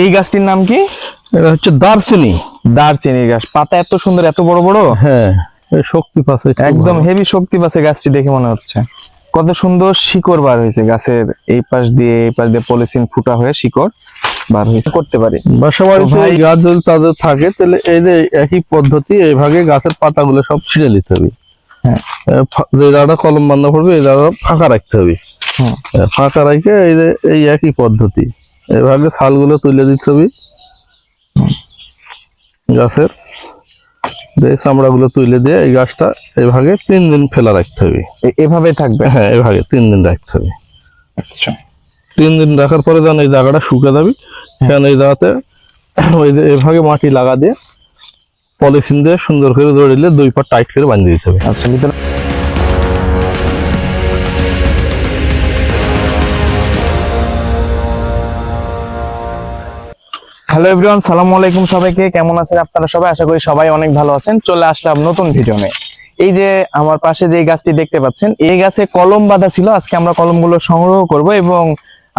এই গাছটির নাম কি? এটা হচ্ছে দারচিনি। দারচিনি গাছ। পাতা এত সুন্দর এত বড় বড়? হ্যাঁ শক্তি পাচ্ছে একদম হেভি শক্তি পাচ্ছে গাছটি দেখে মনে হচ্ছে। কত সুন্দর শিকড় বার হয়েছে গাছের এই পাশ দিয়ে এই পাশ দিয়ে পলিথিন ফুটা হয়ে শিকড় বার হয়েছে। করতে পারি। বাসা বাড়িতে গাছ যদি তাদের থাকে তাহলে এই যে একই পদ্ধতি এইভাবে গাছের পাতাগুলো সব ছিঁড়ে নিতে হবে। হ্যাঁ। যে কলম বান্ধা পড়বে এই জায়গাটা ফাঁকা রাখতে হবে। ফাঁকা রাখে এই যে এই একই পদ্ধতি। এইভাবে ছালগুলো তুলে দিতে হবে। গাছের যে চামড়াগুলো তুলে দিয়ে এই গাছটা এইভাবে তিন দিন ফেলা রাখতে হবে। এভাবে থাকবে? হ্যাঁ এইভাবে তিন দিন রাখতে হবে। আচ্ছা। তিন দিন রাখার পরে যেন এই জায়গাটা শুকে যাবে সেখানে এই জায়গাতে ওই যে এভাবে মাটি লাগা দিয়ে পলিথিন দিয়ে সুন্দর করে দৌড়িলে দুই পা টাইট করে বাঁধিয়ে দিতে হবে। আচ্ছা হ্যালো এভরিওয়ান সালামু আলাইকুম সবাইকে। কেমন আছেন আপনারা সবাই? আশা করি সবাই অনেক ভালো আছেন। চলে আসলাম নতুন ভিডিও নিয়ে। এই যে আমার পাশে যে গাছটি দেখতে পাচ্ছেন এই গাছে কলম বাঁধা ছিল। আজকে আমরা কলমগুলো সংগ্রহ করব এবং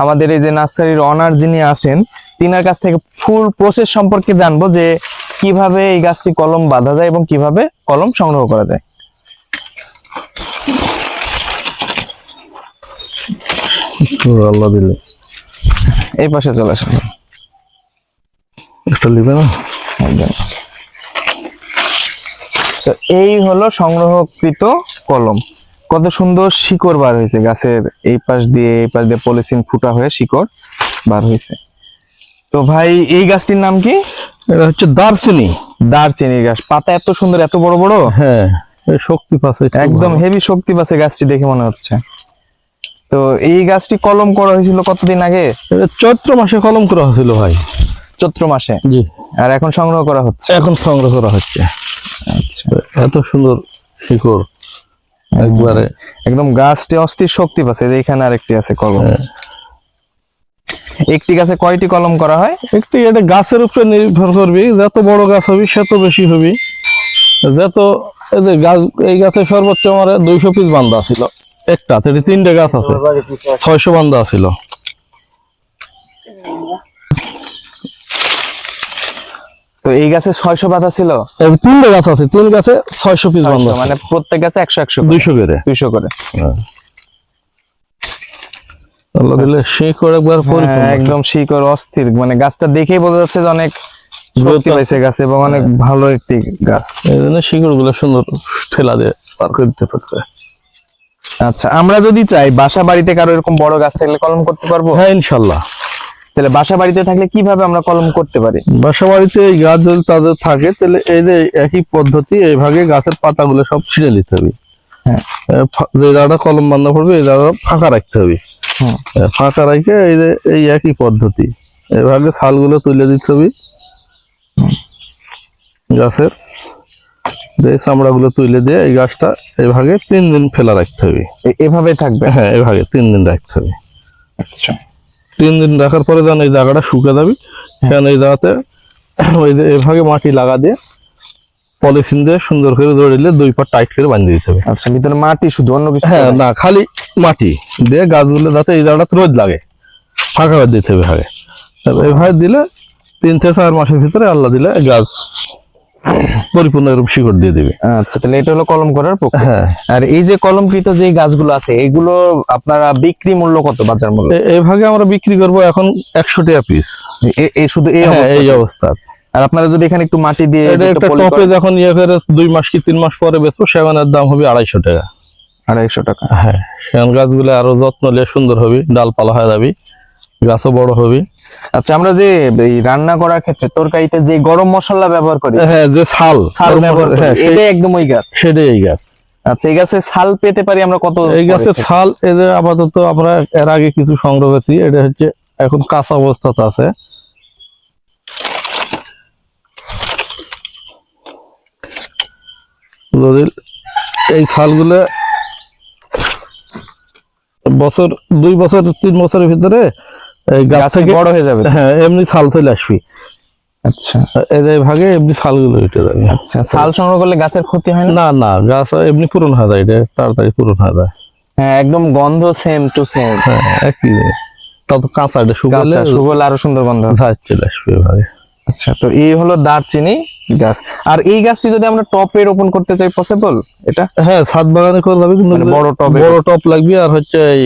আমাদের এই যে নার্সারির অনার যিনি আছেন তিনার কাছ থেকে ফুল প্রসেস সম্পর্কে জানব যে কীভাবে এই গাছটি কলম বাঁধা যায় এবং কীভাবে কলম সংগ্রহ করা যায়। আল্লাহ দিলে। এই পাশে চলে আসেন। একটা নিবে না। তো এই হলো সংগ্রহকৃত কলম। কত সুন্দর শিকড় বার হয়েছে। গাছের এই পাশ দিয়ে এই পাশ দিয়ে পলিথিন ফুটা হয়ে শিকড় বার হয়েছে। তো ভাই এই গাছটির নাম কি? এটা হচ্ছে দারচিনি। দারচিনি গাছ। পাতা এত সুন্দর এত বড় বড়? হ্যাঁ শক্তি পাচ্ছে একদম হেভি শক্তি পাচ্ছে গাছটি দেখে মনে হচ্ছে। তো এই গাছটি কলম করা হয়েছিল কতদিন আগে? চৈত্র মাসে কলম করা হয়েছিল ভাই। চৈত্র মাসে। জি। আর এখন সংগ্রহ করা হচ্ছে। এখন সংগ্রহ করা হচ্ছে। আচ্ছা। এত সুন্দর শিকড়। একবারে। একদম গাছটি অস্থির শক্তি পাচ্ছে এখানে আরেকটি আছে কলম। হ্যাঁ। একটি গাছে কয়টি কলম করা হয়? একটি এটা গাছের উপরে নির্ভর করবি যত বড় গাছ হবে সেত বেশি হবি। যত এই যে গাছ এই গাছে সর্বোচ্চ আমার দুইশো পিস বান্ধা ছিল। একটা তিনটে গাছ আছে। ছয়শো বান্ধা ছিল। এই গাছে ছয়শো পাতা ছিল? এই তিনটে গাছ আছে তিন গাছে ছয়শো পিস বান্ধা মানে প্রত্যেক গাছে একশো একশো দুইশো করে। দুইশো করে। আল্লাহ দিলে শিকড় একবার হ্যাঁ, একদম শিকড় অস্থির। মানে গাছটা দেখেই বোঝা যাচ্ছে যে অনেক Growth পাইছে গাছে এবং অনেক ভালো একটি গাছ। এই জন্য শিকড়গুলো সুন্দর ঠেলা দিয়ে পার করে দিতে পারছে। আচ্ছা আমরা যদি চাই বাসা বাড়িতে কারও এরকম বড় গাছ থাকলে কলম করতে পারব? হ্যাঁ ইনশাল্লাহ। তাহলে বাসা বাড়িতে থাকলে কীভাবে আমরা কলম করতে পারি? বাসা বাড়িতে এই গাছ যদি তাদের থাকে তাহলে এই যে একই পদ্ধতি এইভাবে গাছের পাতাগুলো সব ছিঁড়ে নিতে হবে। হ্যাঁ। যে জায়গাটা কলম বান্ধা পড়বে এই জায়গাটা ফাঁকা রাখতে হবে। হুম। ফাঁকা রাখে এই যে এই একই পদ্ধতি। এইভাবে ছালগুলো তুলে দিতে হবে। গাছের যে চামড়াগুলো তুলে দিয়ে এই গাছটা এইভাবে তিন দিন ফেলা রাখতে হবে। এভাবে থাকবে? হ্যাঁ এইভাবে তিন দিন রাখতে হবে। আচ্ছা। তিন দিন রাখার পরে যেন এই জায়গাটা শুকে যাবে। সেখানে এই জায়গাতে ওই যে এভাবে মাটি লাগা দিয়ে পলিথিন দিয়ে সুন্দর করে দৌড়িলে দুই পা টাইট করে বাঁধিয়ে দিতে হবে। আচ্ছা ভিতরে মাটি শুধু অন্য কিছু হ্যাঁ না? খালি মাটি দিয়ে গাছগুলো যাতে এই জায়গাটা রোদ লাগে। ফাঁকা দিতে হবে আগে এভাবে দিলে তিন থেকে চার মাসের ভিতরে আল্লাহ দিলে গাছ পরিপূর্ণ এরকম শিকড় দিয়ে দিবে। আচ্ছা তাহলে এটা হলো কলম করার প্রক্রিয়া। হ্যাঁ। আর এই যে কলমকৃত যে গাছগুলো আছে এগুলো আপনারা বিক্রি মূল্য কত বাজার মূল্য এইভাবে আমরা বিক্রি করব এখন একশো টাকা পিস এই শুধু এই হ্যাঁ এই অবস্থা। আর আপনারা যদি এখানে একটু মাটি দিয়ে এটা একটা টপে যখন ইয়ে করে দুই মাস কি তিন মাস পরে বেচবো সেখানের দাম হবে আড়াইশো টাকা। আড়াইশো টাকা। হ্যাঁ সেখান গাছগুলো আরও যত্ন নিয়ে সুন্দর হবে ডালপালা হয়ে যাবে গাছও বড় হবে। আচ্ছা আমরা যে রান্না করার ক্ষেত্রে তরকারিতে যে গরম মশলা ব্যবহার করি হ্যাঁ যে ব্যবহার করি হ্যাঁ এটা একদম ওই গাছ। সেটাই এই গাছ। আচ্ছা এই গাছে ছাল পেতে পারি আমরা কত এই গাছের পরে? ছাল এদের আপাতত আমরা এর আগে কিছু সংগ্রহ করছি এটা হচ্ছে এখন কাঁচা অবস্থাতে আছে। এই ছালগুলো বছর দুই বছর তিন বছরের ভিতরে এই গাছ থেকে বড় হয়ে যাবে হ্যাঁ এমনি ছাল চলে আসবি। আচ্ছা। এই ভাগে এমনি ছালগুলো উঠে যাবে। আচ্ছা ছাল সংগ্রহ করলে গাছের ক্ষতি হয় না? না না গাছ এমনি পূরণ হয়ে যায় এটা তাড়াতাড়ি পূরণ হয়ে যায়। হ্যাঁ একদম গন্ধ সেম টু সেম হ্যাঁ একই। তত কাঁচাটা শুকালে আচ্ছা সুগল আরও সুন্দর গন্ধ। চলে আসবে ভাগে। আচ্ছা তো এই হলো দারচিনি। গাছ। আর এই গাছটি যদি আমরা টপে রোপণ করতে চাই পসিবল এটা? হ্যাঁ ছাদ বাগানে করে যাবে কিন্তু মানে বড় টপ। বড় টপ লাগবে আর হচ্ছে এই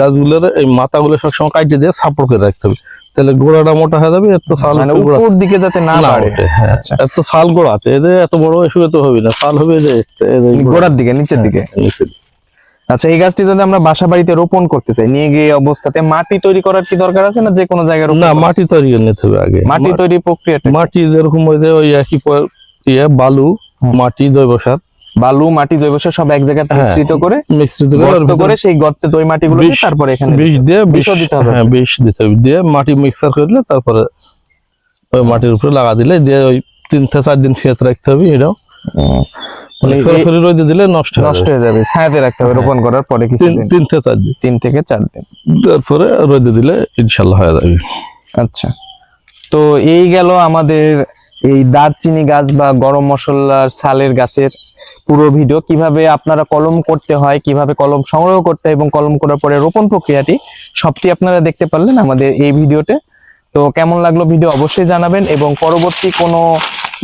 গাছগুলোর এই মাথাগুলো সবসময় কাটিয়ে দিয়ে সাপোর্ট করে রাখতে হবে। তাহলে গোড়াটা মোটা হয়ে যাবে এত সাল মানে উপর দিকে যাতে না বাড়ে। হ্যাঁ আচ্ছা। এত সাল গোড়া আছে এদের এত বড় এসে তো হবে না সাল হবে যে গোড়ার দিকে নিচের গোড়ার দিকে। নিচের দিকে। আচ্ছা এই গাছটি যদি আমরা বাসা বাড়িতে রোপণ করতে চাই নিয়ে গিয়ে অবস্থাতে মাটি তৈরি করার কি দরকার আছে না যে কোনো জায়গায় না মাটি তৈরি নিতে হবে আগে। মাটি তৈরি প্রক্রিয়াটা মাটি যেরকম ওই যে ওই একই ইয়ে বালু মাটি জৈব সার। বালু মাটি জৈব সার সব এক জায়গায় হ্যাঁ। মিশ্রিত করে মিশ্রিত করে সেই গর্তে ওই মাটিগুলো দিয়ে তারপরে এখানে বিষ দিয়ে বিষ দিতে হবে। হ্যাঁ বিষ দিতে হবে। দিয়ে মাটি মিক্সার করলে তারপরে ওই মাটির উপরে লাগা দিলে দিয়ে ওই তিন থেকে চার দিন ছেঁত রাখতে হবে এটাও সরাসরি রোদে দিলে নষ্ট নষ্ট হয়ে যাবে। ছায়াতে রাখতে হবে রোপণ করার পরে তিন তিন থেকে চার দিন। তিন থেকে চার দিন। তারপরে রোদে দিলে ইনশাল্লাহ হয়ে যাবে। আচ্ছা। তো এই গেল আমাদের এই দারচিনি গাছ বা গরম মশলার সালের গাছের পুরো ভিডিও। কীভাবে আপনারা কলম করতে হয় কীভাবে কলম সংগ্রহ করতে হয় এবং কলম করার পরে রোপণ প্রক্রিয়াটি সবটি আপনারা দেখতে পারলেন আমাদের এই ভিডিওতে। তো কেমন লাগল ভিডিও অবশ্যই জানাবেন এবং পরবর্তী কোনো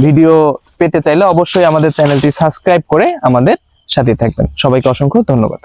ভিডিও পেতে চাইলে অবশ্যই আমাদের চ্যানেলটি সাবস্ক্রাইব করে আমাদের সাথে থাকবেন। সবাইকে অসংখ্য ধন্যবাদ।